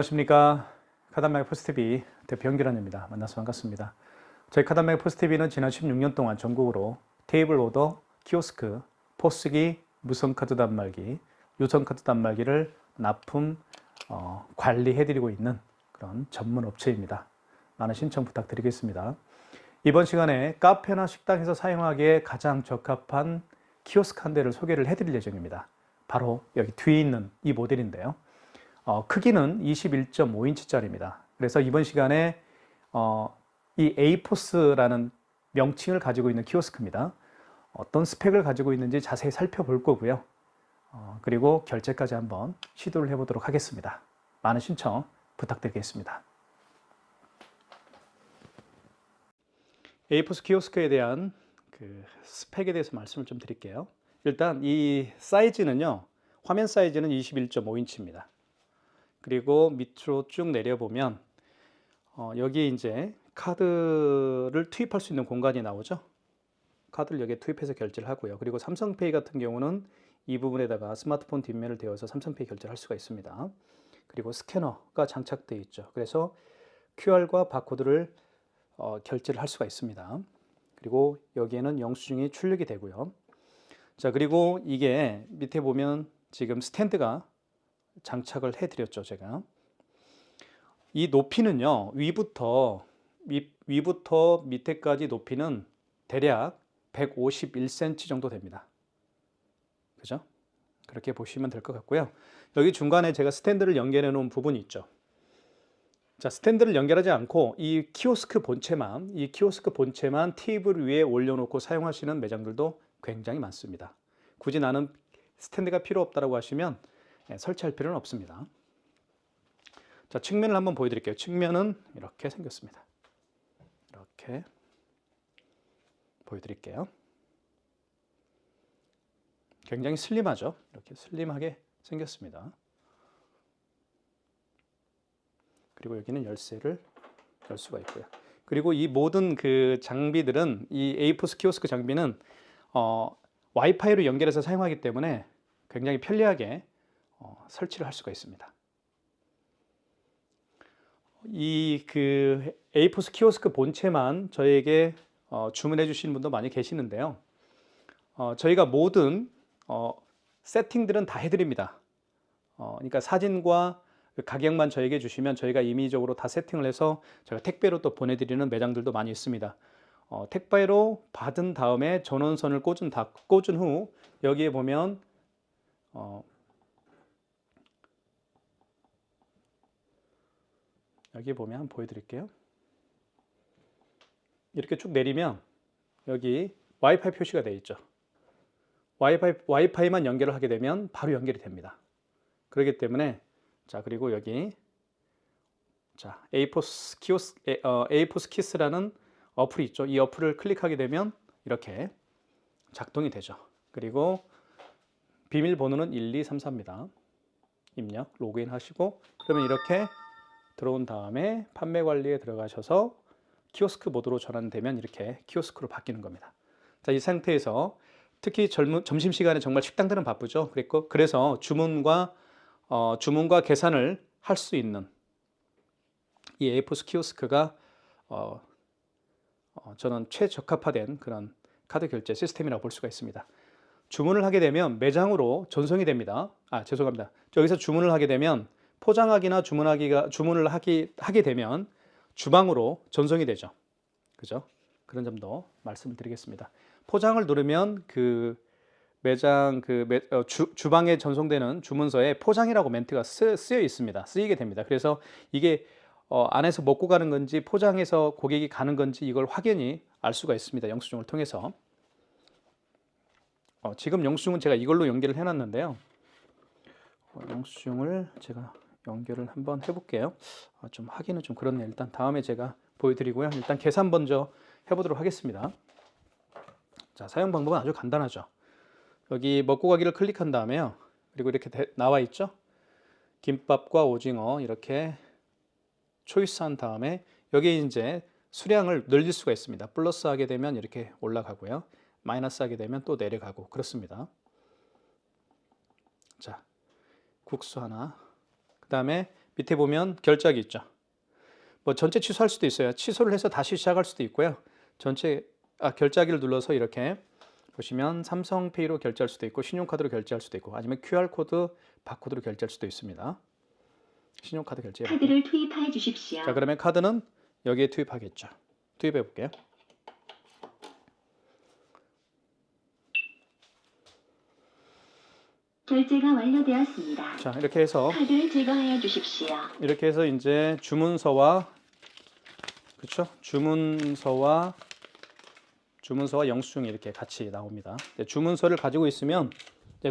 안녕하십니까. 카단맥 포스티비 대표 연기란입니다. 만나서 반갑습니다. 저희 카단맥 포스티비는 지난 16년 동안 전국으로 테이블 오더, 키오스크, 포스기, 무선 카드 단말기, 유선 카드 단말기를 납품, 어, 관리해드리고 있는 그런 전문 업체입니다. 많은 신청 부탁드리겠습니다. 이번 시간에 카페나 식당에서 사용하기에 가장 적합한 키오스크 한 대를 소개를 해드릴 예정입니다. 바로 여기 뒤에 있는 이 모델인데요. 어, 크기는 21.5인치짜리입니다. 그래서 이번 시간에 어, 이 에이포스라는 명칭을 가지고 있는 키오스크입니다. 어떤 스펙을 가지고 있는지 자세히 살펴볼 거고요. 어, 그리고 결제까지 한번 시도를 해보도록 하겠습니다. 많은 신청 부탁드리겠습니다. 에이포스 키오스크에 대한 그 스펙에 대해서 말씀을 좀 드릴게요. 일단 이 사이즈는요. 화면 사이즈는 21.5인치입니다. 그리고 밑으로 쭉 내려보면 어, 여기에 이제 카드를 투입할 수 있는 공간이 나오죠. 카드를 여기에 투입해서 결제를 하고요. 그리고 삼성페이 같은 경우는 이 부분에다가 스마트폰 뒷면을 대어서 삼성페이 결제를 할 수가 있습니다. 그리고 스캐너가 장착되어 있죠. 그래서 QR과 바코드를 어, 결제를 할 수가 있습니다. 그리고 여기에는 영수증이 출력이 되고요. 자, 그리고 이게 밑에 보면 지금 스탠드가 장착을 해드렸죠, 제가. 이 높이는요, 위부터, 위, 위부터 밑에까지 높이는 대략 151cm 정도 됩니다. 그죠? 그렇게 보시면 될 것 같고요. 여기 중간에 제가 스탠드를 연결해 놓은 부분이 있죠. 자, 스탠드를 연결하지 않고 이 키오스크 본체만, 이 키오스크 본체만 테이블 위에 올려놓고 사용하시는 매장들도 굉장히 많습니다. 굳이 나는 스탠드가 필요 없다라고 하시면 예, 설치할 필요는 없습니다. 자, 측면을 한번 보여드릴게요. 측면은 이렇게 생겼습니다. 이렇게 보여드릴게요. 굉장히 슬림하죠. 이렇게 슬림하게 생겼습니다. 그리고 여기는 열쇠를 열 수가 있고요. 그리고 이 모든 그 장비들은 이 에이포스 키오스크 장비는 어, 와이파이로 연결해서 사용하기 때문에 굉장히 편리하게 어, 설치를 할 수가 있습니다. 이 그 에이포스 키오스크 본체만 저에게 어, 주문해 주시는 분도 많이 계시는데요. 어, 저희가 모든 어, 세팅들은 다 해드립니다. 어, 그러니까 사진과 그 가격만 저에게 주시면 저희가 임의적으로 다 세팅을 해서 저희가 택배로 또 보내드리는 매장들도 많이 있습니다. 어, 택배로 받은 다음에 전원선을 꽂은, 다, 꽂은 후 여기에 보면 어, 여기 보면 보여드릴게요. 이렇게 쭉 내리면 여기 와이파이 표시가 되어 있죠. 와이파이, 와이파이만 연결을 하게 되면 바로 연결이 됩니다. 그렇기 때문에 자 그리고 여기 자 에이포스 키오스 에, 어, 에이포스 키스라는 어플이 있죠. 이 어플을 클릭하게 되면 이렇게 작동이 되죠. 그리고 비밀번호는 1234입니다. 입력, 로그인 하시고 그러면 이렇게 들어온 다음에 판매 관리에 들어가셔서 키오스크 모드로 전환되면 이렇게 키오스크로 바뀌는 겁니다. 자, 이 상태에서 특히 젊은, 점심시간에 정말 식당들은 바쁘죠. 그랬고, 그래서 주문과, 어, 주문과 계산을 할 수 있는 이 에이포스 키오스크가 어, 어, 저는 최적합화된 그런 카드 결제 시스템이라고 볼 수가 있습니다. 주문을 하게 되면 매장으로 전송이 됩니다. 아, 죄송합니다. 여기서 주문을 하게 되면 포장하기나 주문하기가 주문을 하기 하게 되면 주방으로 전송이 되죠. 그죠? 그런 점도 말씀을 드리겠습니다. 포장을 누르면 그 매장 그 매, 어, 주, 주방에 전송되는 주문서에 포장이라고 멘트가 쓰, 쓰여 있습니다. 쓰이게 됩니다. 그래서 이게 어, 안에서 먹고 가는 건지 포장해서 고객이 가는 건지 이걸 확연히 알 수가 있습니다. 영수증을 통해서. 어, 지금 영수증은 제가 이걸로 연결을 해놨는데요. 어, 영수증을 제가 연결을 한번 해볼게요. 아, 좀 하기는 좀 그렇네요. 일단 다음에 제가 보여드리고요. 일단 계산 먼저 해보도록 하겠습니다. 자, 사용 방법은 아주 간단하죠. 여기 먹고 가기를 클릭한 다음에요. 그리고 이렇게 대, 나와 있죠. 김밥과 오징어 이렇게 초이스한 다음에 여기에 이제 수량을 늘릴 수가 있습니다. 플러스 하게 되면 이렇게 올라가고요. 마이너스 하게 되면 또 내려가고 그렇습니다. 자, 국수 하나. 그 다음에 밑에 보면 결제하기 있죠. 뭐 전체 취소할 수도 있어요. 취소를 해서 다시 시작할 수도 있고요. 전체 아, 결제하기를 눌러서 이렇게 보시면 삼성페이로 결제할 수도 있고 신용카드로 결제할 수도 있고 아니면 QR코드 바코드로 결제할 수도 있습니다. 신용카드 결제. 카드를 투입하여 주십시오. 자 그러면 카드는 여기에 투입하겠죠. 투입해 볼게요. 결제가 완료되었습니다. 자 이렇게 해서 카드를 제거하여 주십시오. 이렇게 해서 이제 주문서와 그렇죠? 주문서와 주문서와 영수증이 이렇게 같이 나옵니다. 이제 주문서를 가지고 있으면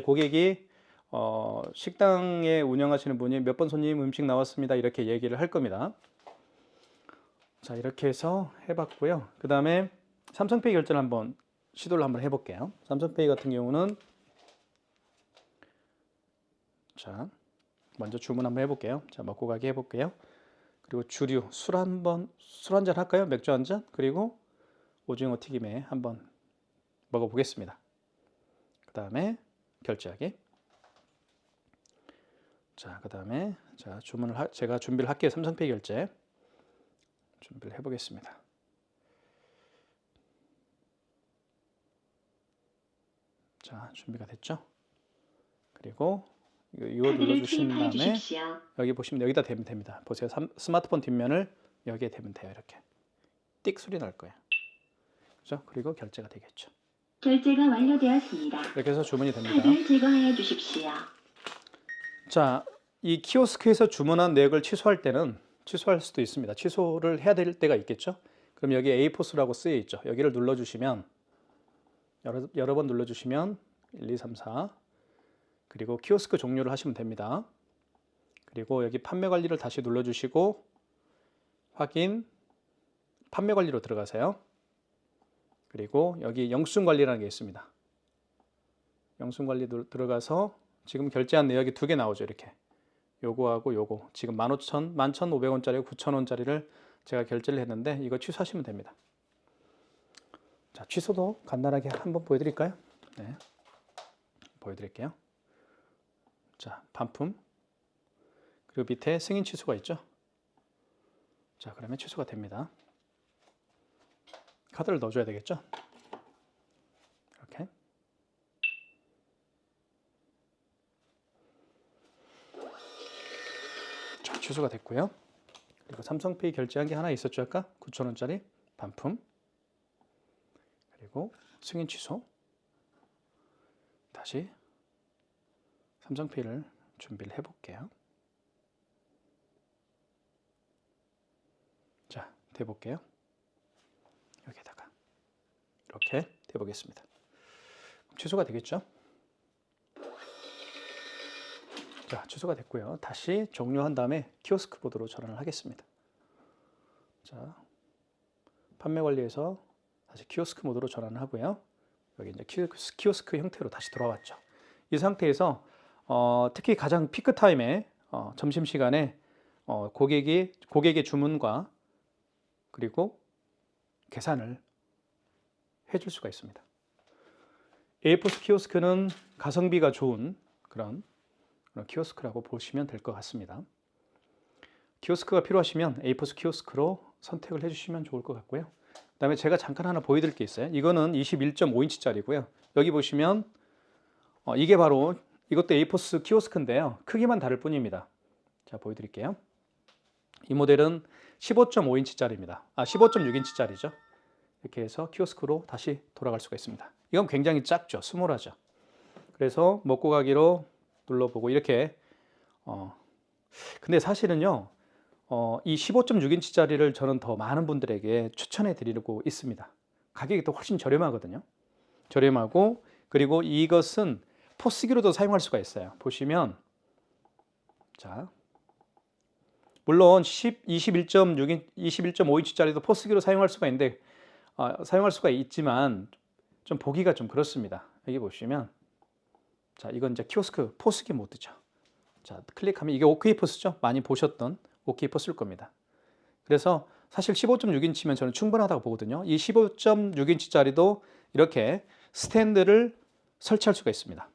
고객이 어, 식당에 운영하시는 분이 몇 번 손님 음식 나왔습니다 이렇게 얘기를 할 겁니다. 자 이렇게 해서 해봤고요. 그 다음에 삼성페이 결제를 한번 시도를 한번 해볼게요. 삼성페이 같은 경우는 자 먼저 주문 한번 해볼게요. 자 먹고 가기 해볼게요. 그리고 주류 술 한번 술 한 잔 할까요? 맥주 한 잔? 그리고 오징어 튀김에 한번 먹어보겠습니다. 그 다음에 결제하기. 자, 그 다음에 자 주문을 하, 제가 준비를 할게요. 삼성페이 결제 준비를 해보겠습니다. 자, 준비가 됐죠? 그리고 이거, 눌러주신 투입하여 다음에 주십시오. 여기 보시면 여기다 대면 됩니다. 보세요. 삼- 스마트폰 뒷면을 여기에 대면 돼요. 이렇게 띡 소리 날 거예요. 그죠? 그리고 결제가 되겠죠. 결제가 완료되었습니다. 이렇게 해서 주문이 됩니다. 카드를 제거하여 주십시오. 자, 이 키오스크에서 주문한 내역을 취소할 때는 취소할 수도 있습니다. 취소를 해야 될 때가 있겠죠. 그럼 여기 A 포스라고 쓰여 있죠. 여기를 눌러주시면 여러, 여러 번 눌러주시면 1, 2, 3, 4 그리고 키오스크 종료를 하시면 됩니다. 그리고 여기 판매 관리를 다시 눌러주시고 확인 판매 관리로 들어가세요. 그리고 여기 영수증 관리라는 게 있습니다. 영수증 관리 누- 들어가서 지금 결제한 내역이 두 개 나오죠. 이렇게 요거하고 요거 지금 15,000, 11,500원짜리 9,000원짜리를 제가 결제를 했는데 이거 취소하시면 됩니다. 자 취소도 간단하게 한번 보여드릴까요? 네, 보여드릴게요. 자 반품 그리고 밑에 승인 취소가 있죠. 자 그러면 취소가 됩니다. 카드를 넣어줘야 되겠죠? 이렇게 자, 취소가 됐고요. 그리고 삼성페이 결제한 게 하나 있었죠 아까 9,000원짜리 반품 그리고 승인 취소 다시 삼성페이를 준비를 해 볼게요. 자, 대 볼게요. 여기다가 이렇게 대 보겠습니다. 취소가 되겠죠? 자, 취소가 됐고요. 다시 종료한 다음에 키오스크 보드로 전환을 하겠습니다. 자, 판매 관리에서 다시 키오스크 모드로 전환을 하고요. 여기 이제 키오스- 키오스크 형태로 다시 돌아왔죠. 이 상태에서 어, 특히 가장 피크 타임에 어, 점심 시간에 어, 고객이 고객의 주문과 그리고 계산을 해줄 수가 있습니다. 에이포스 키오스크는 가성비가 좋은 그런 키오스크라고 보시면 될 것 같습니다. 키오스크가 필요하시면 에이포스 키오스크로 선택을 해주시면 좋을 것 같고요. 그 다음에 제가 잠깐 하나 보여드릴 게 있어요. 이거는 21.5인치짜리고요. 여기 보시면 어, 이게 바로 이것도 에이포스 키오스크인데요. 크기만 다를 뿐입니다. 자 보여드릴게요. 이 모델은 15.5인치짜리입니다. 아 15.6인치짜리죠. 이렇게 해서 키오스크로 다시 돌아갈 수가 있습니다. 이건 굉장히 작죠. 스몰하죠. 그래서 먹고 가기로 눌러보고 이렇게 어 근데 사실은요 어, 이 15.6인치짜리를 저는 더 많은 분들에게 추천해 드리고 있습니다. 가격이 또 훨씬 저렴하거든요. 저렴하고 그리고 이것은 포스기로도 사용할 수가 있어요. 보시면 자 물론 10, 21.6인 21.5인치짜리도 포스기로 사용할 수가 있는데 어, 사용할 수가 있지만 좀 보기가 좀 그렇습니다. 여기 보시면 자 이건 이제 키오스크 포스기 모드죠. 자 클릭하면 이게 OK 포스죠. 많이 보셨던 OK 포스일 겁니다. 그래서 사실 15.6인치면 저는 충분하다고 보거든요. 이 15.6인치짜리도 이렇게 스탠드를 설치할 수가 있습니다.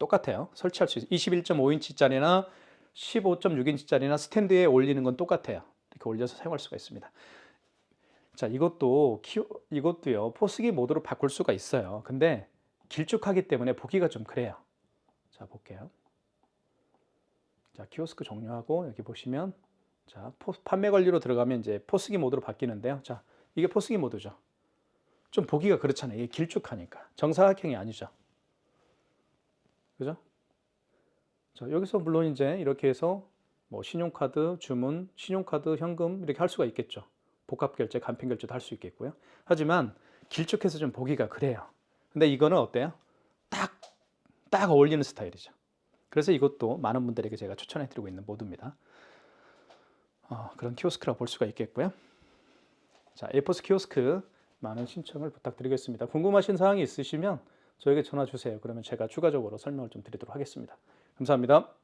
똑같아요. 설치할 수 있어요. 21.5인치짜리나 15.6인치짜리나 스탠드에 올리는 건 똑같아요. 이렇게 올려서 사용할 수가 있습니다. 자, 이것도 키 이것도요. 포스기 모드로 바꿀 수가 있어요. 근데 길쭉하기 때문에 보기가 좀 그래요. 자, 볼게요. 자, 키오스크 종료하고 여기 보시면 자, 포- 판매 관리로 들어가면 이제 포스기 모드로 바뀌는데요. 자, 이게 포스기 모드죠. 좀 보기가 그렇잖아요. 이게 길쭉하니까. 정사각형이 아니죠. 그죠? 자, 여기서 물론 이제 이렇게 해서 뭐 신용카드, 주문, 신용카드, 현금 이렇게 할 수가 있겠죠. 복합결제, 간편결제도 할 수 있겠고요. 하지만 길쭉해서 좀 보기가 그래요. 근데 이거는 어때요? 딱, 딱 어울리는 스타일이죠. 그래서 이것도 많은 분들에게 제가 추천해드리고 있는 모드입니다. 어, 그런 키오스크라고 볼 수가 있겠고요. 자, 에이포스 키오스크 많은 신청을 부탁드리겠습니다. 궁금하신 사항이 있으시면 저에게 전화 주세요. 그러면 제가 추가적으로 설명을 좀 드리도록 하겠습니다. 감사합니다.